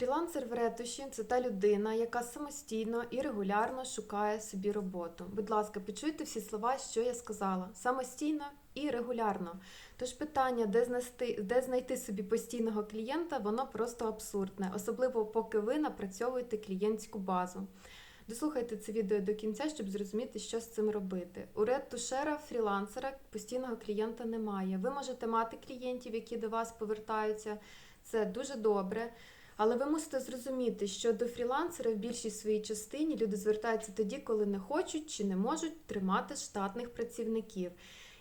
Фрілансер в ретуші це та людина, яка самостійно і регулярно шукає собі роботу. Будь ласка, почуйте всі слова, що я сказала. Самостійно і регулярно. Тож питання, де знайти, де знайти собі постійного клієнта, воно просто абсурдне, особливо поки ви напрацьовуєте клієнтську базу. Дослухайте це відео до кінця, щоб зрозуміти, що з цим робити. У редтушера, фрілансера постійного клієнта немає. Ви можете мати клієнтів, які до вас повертаються. Це дуже добре. Але ви мусите зрозуміти, що до фрілансера в більшій своїй частині люди звертаються тоді, коли не хочуть чи не можуть тримати штатних працівників.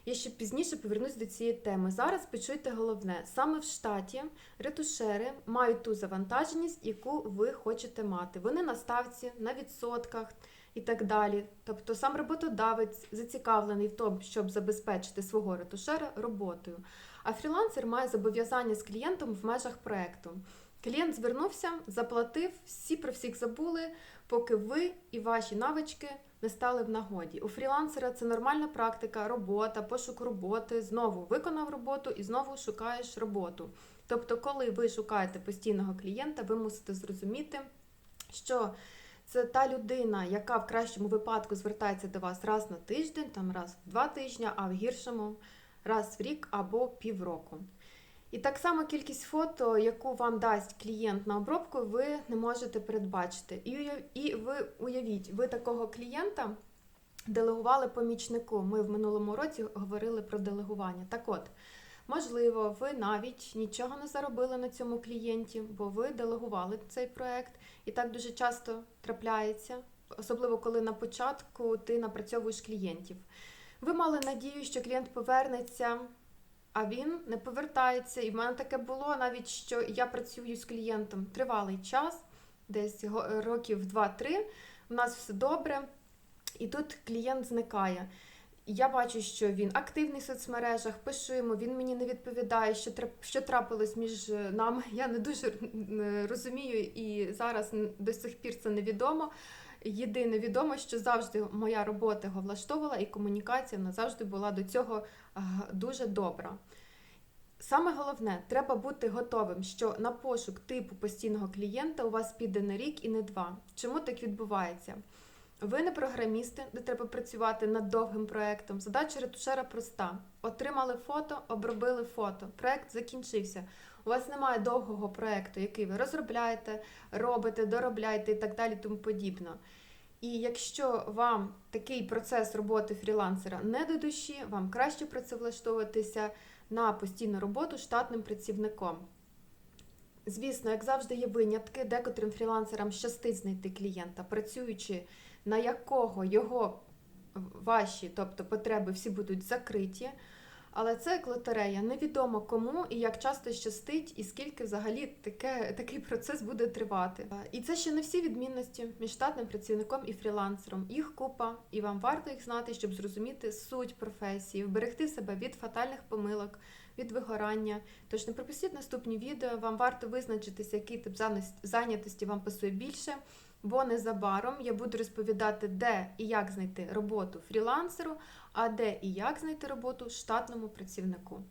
Я ще пізніше повернусь до цієї теми. Зараз почуйте головне: саме в штаті ретушери мають ту завантаженість, яку ви хочете мати. Вони на ставці, на відсотках і так далі. Тобто сам роботодавець зацікавлений в тому, щоб забезпечити свого ретушера роботою. А фрілансер має зобов'язання з клієнтом в межах проекту. Клієнт звернувся, заплатив, всі про всіх забули, поки ви і ваші навички не стали в нагоді. У фрілансера це нормальна практика, робота, пошук роботи. Знову виконав роботу і знову шукаєш роботу. Тобто, коли ви шукаєте постійного клієнта, ви мусите зрозуміти, що це та людина, яка в кращому випадку звертається до вас раз на тиждень, там раз в два тижні, а в гіршому раз в рік або півроку. І так само кількість фото, яку вам дасть клієнт на обробку, ви не можете передбачити. І, ви уявіть, ви такого клієнта делегували помічнику. Ми в минулому році говорили про делегування. Так от, можливо, ви навіть нічого не заробили на цьому клієнті, бо ви делегували цей проект, і так дуже часто трапляється, особливо коли на початку ти напрацьовуєш клієнтів. Ви мали надію, що клієнт повернеться. А він не повертається. І в мене таке було навіть, що я працюю з клієнтом тривалий час, десь років 2-3. У нас все добре, і тут клієнт зникає. Я бачу, що він активний в соцмережах, пишу йому, він мені не відповідає, що що трапилось між е, нами. Я не дуже розумію, і зараз до сих пір це невідомо. Єдине відомо, що завжди моя робота його влаштовувала, і комунікація вона завжди була до цього дуже добра. Саме головне, треба бути готовим, що на пошук типу постійного клієнта у вас піде не рік і не два. Чому так відбувається? Ви не програмісти, де треба працювати над довгим проектом. Задача ретушера проста: отримали фото, обробили фото. Проект закінчився. У вас немає довгого проекту, який ви розробляєте, робите, доробляєте і так далі, тому подібно. І якщо вам такий процес роботи фрілансера не до душі, вам краще працевлаштовуватися на постійну роботу штатним працівником. Звісно, як завжди, є винятки, декотрим фрілансерам щастить знайти клієнта, працюючи на якого його ваші, тобто потреби всі будуть закриті. Але це як лотерея. Невідомо кому і як часто щастить, і скільки взагалі таке, такий процес буде тривати. І це ще не всі відмінності між штатним працівником і фрілансером. Їх купа, і вам варто їх знати, щоб зрозуміти суть професії, вберегти себе від фатальних помилок, від вигорання. Тож не пропустіть наступні відео. Вам варто визначитися, який тип зайнятості вам пасує більше. Бо незабаром я буду розповідати, де і як знайти роботу фрілансеру, а де і як знайти роботу штатному працівнику.